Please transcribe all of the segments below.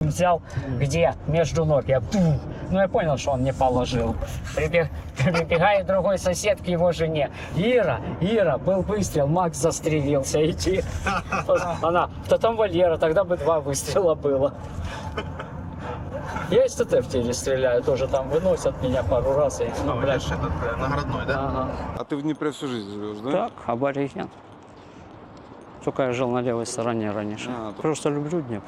взял, где? Между ног. Я, пух. ну я понял, что он не положил. Прибег- Прибегает другой сосед к его жене. Ира, Ира, был выстрел, Макс застрелился, иди. Она, да там Валера, тогда бы два выстрела было. Я из ТТ в теле стреляю, тоже там выносят меня пару раз. И, ну, блядь. видишь, этот э, наградной, да? Ага. А ты в Днепре всю жизнь живешь, да? Так, абориген. Только я жил на левой стороне раньше. А, то- Просто люблю Днепр.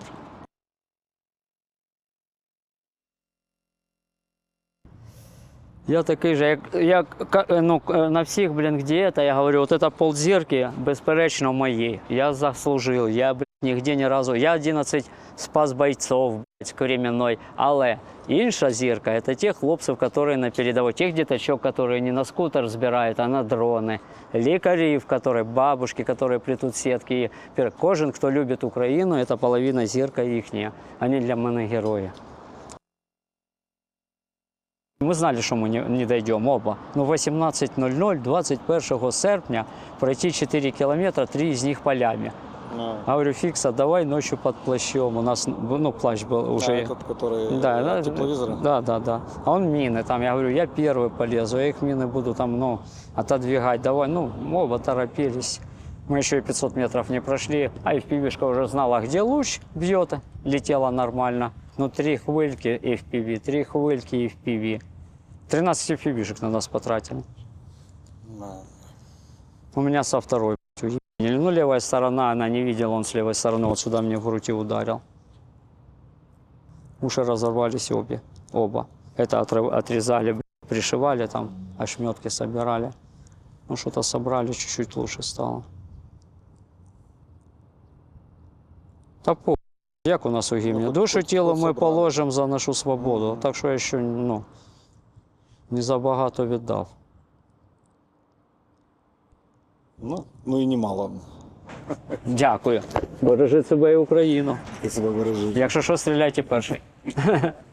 Я такий же, як, як ка- е, ну, к- е, на всіх, блін, где это, я говорю, вот это ползірки, безперечно, мої. Я заслужив, я, блін, нігде ні разу, я 11 спас бойцов, блядь, кремінной, але інша зірка, це ті хлопців, які на передовій, тих діточок, які не на скутер збирають, а на дрони, лікарів, які, бабушки, які плетуть сітки. І Кожен, хто любить Україну, це половина зірка їхня. Вони для мене герої. Ми знали, що ми не, дійдемо оба. Ну, 18.00, 21 серпня пройти 4 кілометри, 3 з них полями. А, Говорю, Фикса, давай ночью под плащом. У нас ну, плащ был уже. а этот, который Да, да, тепловизора? да, да, да. А он мины там. Я говорю, я первый полезу, я их мины буду там, ну, отодвигать. Давай, ну, оба торопились. Мы еще и 500 метров не прошли, а FPV-шка уже знала, где луч бьет, летела нормально. Ну, три хвильки FPV, три хвильки FPV. 13 FPV-шек на нас потратили. Да. У меня со второй. блядь, уебали. Ну, левая сторона, она не видела, он с левой стороны вот сюда мне в грудь и ударил. Уши разорвались обе, оба. Это отрыв- отрезали, блядь, пришивали там, ошметки собирали. Ну, что-то собрали, чуть-чуть лучше стало. Та по як у нас у гімні? хоч- Душу хоч- тіло хоч ми собрали. положимо за нашу свободу. Мгм. Так що я ще ну, не забагато віддав. Ну, ну і немало. Дякую. Бережи себе і Україну. Ты себе бережи. Якщо що, стріляйте перший.